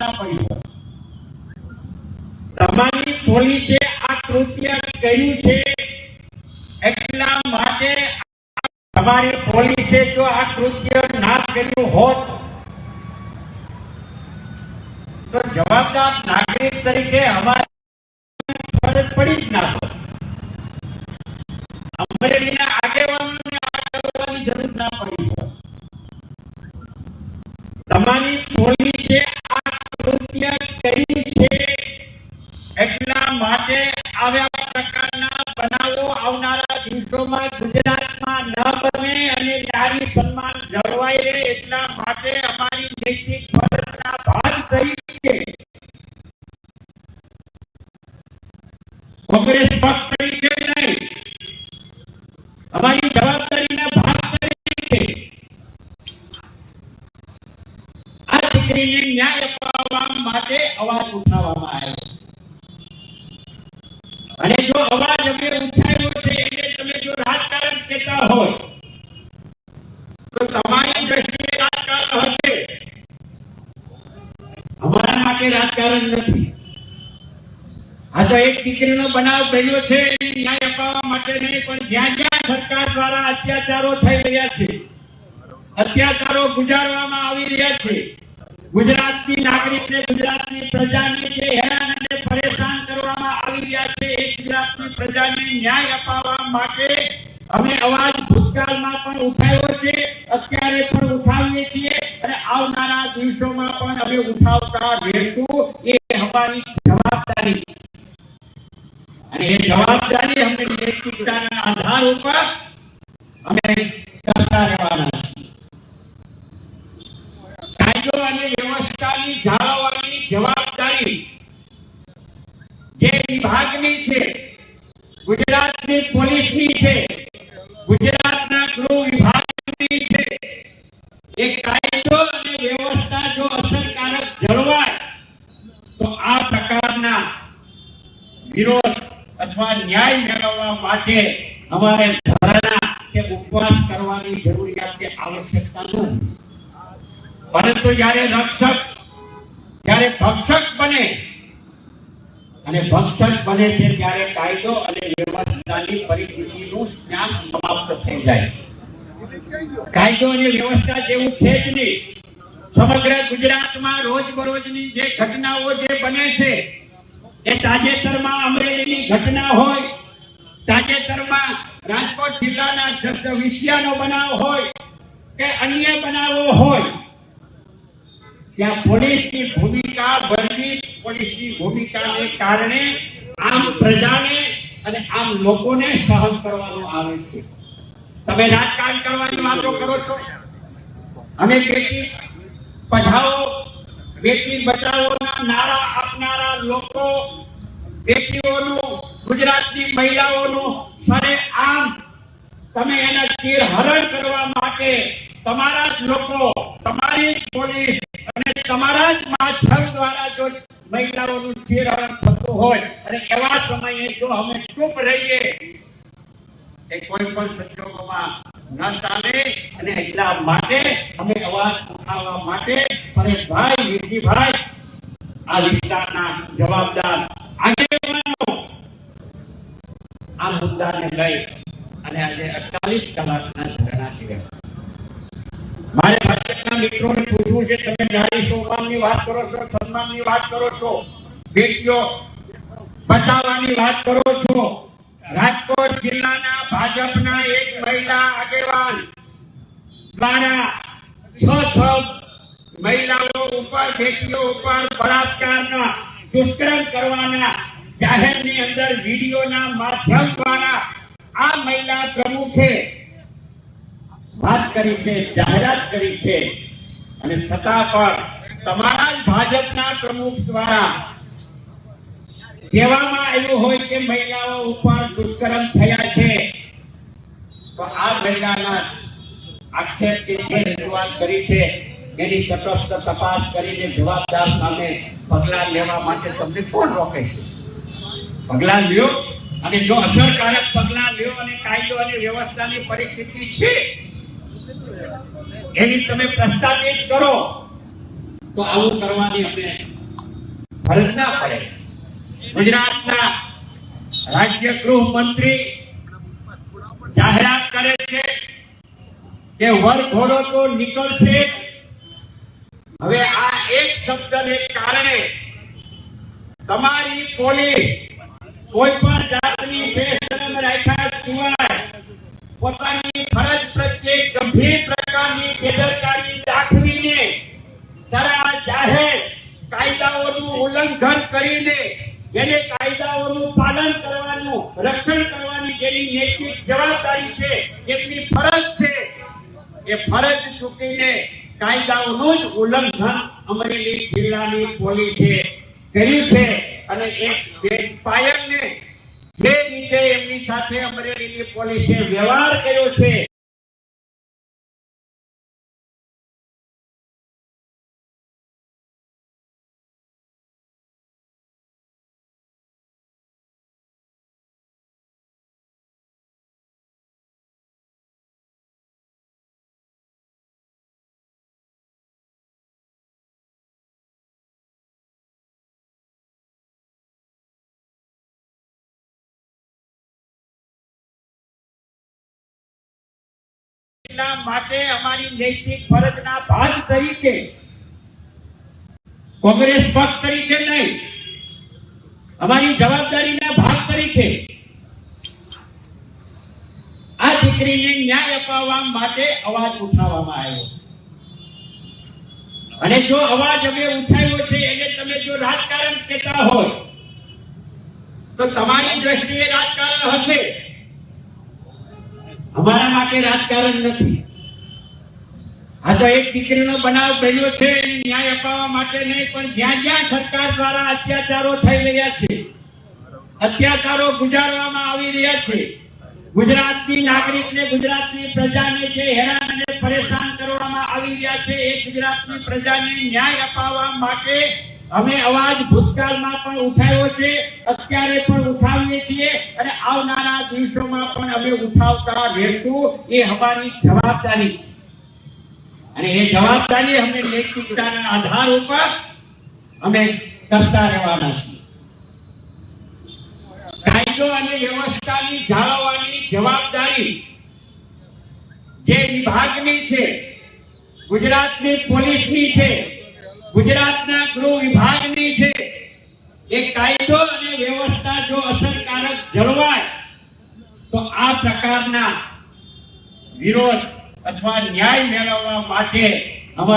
ના હોય. તમારી પોલીસે આ કૃત્ય કર્યું છે એટલા માટે તમારી પોલીસે જો આ કૃત્ય ના કર્યું હોત, તો જવાબદાર નાગરિક તરીકે અમારી ફરજ પડી જ ના હોત. અમરેલીના આગેવાનોને આ કરવાની જરૂર ના પડી હોત. તમારી પોલીસે આ છે એટલા માટે આવા પ્રકારના બનાવો આવનારા દિવસોમાં ગુજરાતમાં ન બને અને નારી સન્માન જળવાઈ રહે એટલા માટે અમારી નૈતિક ફરજના ભાગ તરીકે કોંગ્રેસ પક્ષ તરીકે નહીં, અમારી જવાબદારીના ભાગ તરીકે આ દીકરીને અપાવવા માટે અવાજ ઉઠાવવામાં આવ્યો અને જો અવાજ અમે ઉઠાવ્યો છે એને તમે જો રાજકારણ કહેતા હોય, તો તમારી દ્રષ્ટિએ રાજકારણ હશે. અમારા માટે રાજકારણ નથી. આ તો એક દીકરીનો બનાવ બન્યો છે ન્યાય અપાવવા માટે નહીં, પણ જ્યાં જ્યાં સરકાર દ્વારા અત્યાચારો થઈ રહ્યા છે, અત્યાચારો ગુજારવામાં આવી રહ્યા છે ગુજરાતની નાગરિકને, ગુજરાતની પ્રજાને જે હેરાન અને પરેશાન કરવામાં આવી રહ્યા છે, એ ગુજરાતની પ્રજાને ન્યાય અપાવવા માટે અમે અવાજ ભૂતકાળમાં પણ ઉઠાવ્યો છે, અત્યારે પણ ઉઠાવીએ છીએ અને આવનારા દિવસોમાં પણ અમે ઉઠાવતા રહેશું, એ અમારી જવાબદારી અને એ જવાબદારી અમે નૈતિકતાના આધાર ઉપર અમે કરતા રહેવાના છીએ કાયદો અને વ્યવસ્થાની જાળવવાની જવાબદારી જે વિભાગની છે, ગુજરાતની પોલીસની છે, ગુજરાતના ગૃહ વિભાગની છે, એ કાયદો અને વ્યવસ્થા જો અસરકારક જળવાય, તો આ પ્રકારના વિરોધ અથવા ન્યાય મેળવવા માટે અમારે ધરણા કે ઉપવાસ કરવાની જરૂરિયાત કે આવશ્યકતા નથી પરંતુ જ્યારે રક્ષક જ્યારે ભક્ષક બને. અને ભક્ષક બને છે ત્યારે કાયદો અને વ્યવસ્થાની પરિસ્થિતિનું જ્ઞાન સમાપ્ત થઈ જાય છે. કાયદો અને વ્યવસ્થા જેવું છે જ નહીં. સમગ્ર ગુજરાતમાં રોજબરોજની જે ઘટનાઓ જે બને છે, એ તાજેતરમાં અમરેલીની ઘટના હોય, તાજેતરમાં રાજકોટ જિલ્લાના વિસિયાનો બનાવ હોય, કે અન્ય બનાવો હોય ત્યાં પોલીસની ભૂમિકા ભજવી પોલીસની ભૂમિકાને કારણે આમ પ્રજાને અને આમ લોકોને સહન કરવાનો આવે છે. તમે રાજકારણ કરવાની વાતો કરો છો? અને બેટી, પઢાઓ, બેટી બચાવોના નારા આપનારા લોકો, બેટીઓનું, ગુજરાતની મહિલાઓનું સરે આમ તમે એના ચીર હરણ કરવા માટે તમારા જ લોકો, તમારી જ પોલીસ તમારા જ માધ્યમ દ્વારા જો મહિલાઓનું ચીરહરણ થતું હોય, અને એવા સમયે જો અમે ચૂપ રહીએ, એ કોઈ પણ સંજોગોમાં ન ચાલે, અને એટલા માટે અમે અવાજ ઉઠાવવા માટે પરેશભાઈ વિરજીભાઈ આ વિસ્તારના જવાબદાર આગેવાનો, આ મુદ્દાને લઈ અને આજે 48 કલાકના ધરણા કર્યા મારે ભાજપના મિત્રોને પૂછવું છે, તમે નારી સન્માનની વાત કરો છો, સન્માનની વાત કરો છો, બેટીઓ બતાવવાની વાત કરો છો. રાજકોટ જિલ્લાના ભાજપના એક મહિલા આગેવાન દ્વારા છ છ મહિલાઓ ઉપર, બેટીઓ ઉપર બળાત્કારના દુષ્કર્મ કરવાના જાહેરની અંદર વિડીયોના માધ્યમ દ્વારા આ મહિલા પ્રમુખે વાત કરી છે, જાહેરાત કરી છે. અને છતાં પણ તમારા ભાજપના પ્રમુખ દ્વારા કહેવામાં આવ્યું હોય કે મહિલાઓ ઉપર દુષ્કર્મ થયા છે, તો આ મહિલાના આક્ષેપ કે જે રજૂઆત કરી છે, એની તટસ્થ તપાસ કરીને જવાબદાર સામે પગલાં લેવા માટે તમને કોણ રોકે છે? પગલાં લ્યો, અને જો અસરકારક પગલાં લ્યો અને કાયદો અને વ્યવસ્થાની પરિસ્થિતિ છે એની તમે પ્રસ્થાપિત કરો, તો આવું કરવાની અમને ફરજ ના પડે. ગુજરાતના રાજ્ય ગૃહ મંત્રી જાહેરાત કરે છે કે વરઘોડો તો નીકળશે હવે આ એક શબ્દને કારણે તમારી પોલીસ કોઈ પણ જાતની છે રાખ્યા સિવાય પોતાની ફરજ પ્રત્યે ગંભીર પ્રકારની બેદરકારી દાખવીને સારા જાહેર કાયદાઓનું ઉલ્લંઘન કરીને જેને કાયદાઓનું પાલન કરવાનું રક્ષણ કરવાની જેની નૈતિક જવાબદારી છે એમની ફરજ છે, એ ફરજ ચૂકીને કાયદાઓનું જ ઉલ્લંઘન અમરેલી જિલ્લાની પોલીસે કર્યું છે. અને એક બે પાયલને જે રીતે એમની સાથે અમરેલીની પોલીસે વ્યવહાર કર્યો છે એટલા માટે અમારી નૈતિક ફરજના ભાગ તરીકે કોંગ્રેસ પક્ષ તરીકે નહીં, અમારી જવાબદારીના ભાગ તરીકે આ દીકરીને ન્યાય અપાવવા માટે અવાજ ઉઠાવવામાં આવ્યો. અને જો અવાજ અમે ઉઠાવ્યો છે, એને તમે જો રાજકારણ કહેતા હોય, તો તમારી દ્રષ્ટિએ રાજકારણ હશે. અમારા માટે રાજકારણ નથી. આ તો એક દીકરીનો બનાવ બન્યો છે ન્યાય અપાવવા માટે નહીં, પણ જ્યાં જ્યાં સરકાર દ્વારા અત્યાચારો થઈ રહ્યા છે, અત્યાચારો ગુજારવામાં આવી રહ્યા છે, ગુજરાતની નાગરિકને, ગુજરાતની પ્રજાને જે હેરાન અને પરેશાન કરવામાં આવી રહ્યા છે, એ ગુજરાતની પ્રજાને ન્યાય અપાવવા માટે અમે અવાજ ભૂતકાળમાં પણ ઉઠાવ્યો છે, અત્યારે પણ ઉઠાવીએ છીએ અને આવનારા દિવસોમાં પણ અમે ઉઠાવતા રહેશું. એ અમારી જવાબદારી છે. અને એ જવાબદારી અમે નૈતિકતાના આધાર ઉપર અમે કરતા રહેવાના છીએ. કાયદો અને વ્યવસ્થાની જાળવવાની જવાબદારી જે વિભાગની છે, ગુજરાતની પોલીસની છે ગુજરાતના ગૃહ વિભાગની છે. એ કાયદો અને વ્યવસ્થા જો અસરકારક જળવાય, તો આ પ્રકારના વિરોધ અથવા ન્યાય મેળવવા માટે અમારે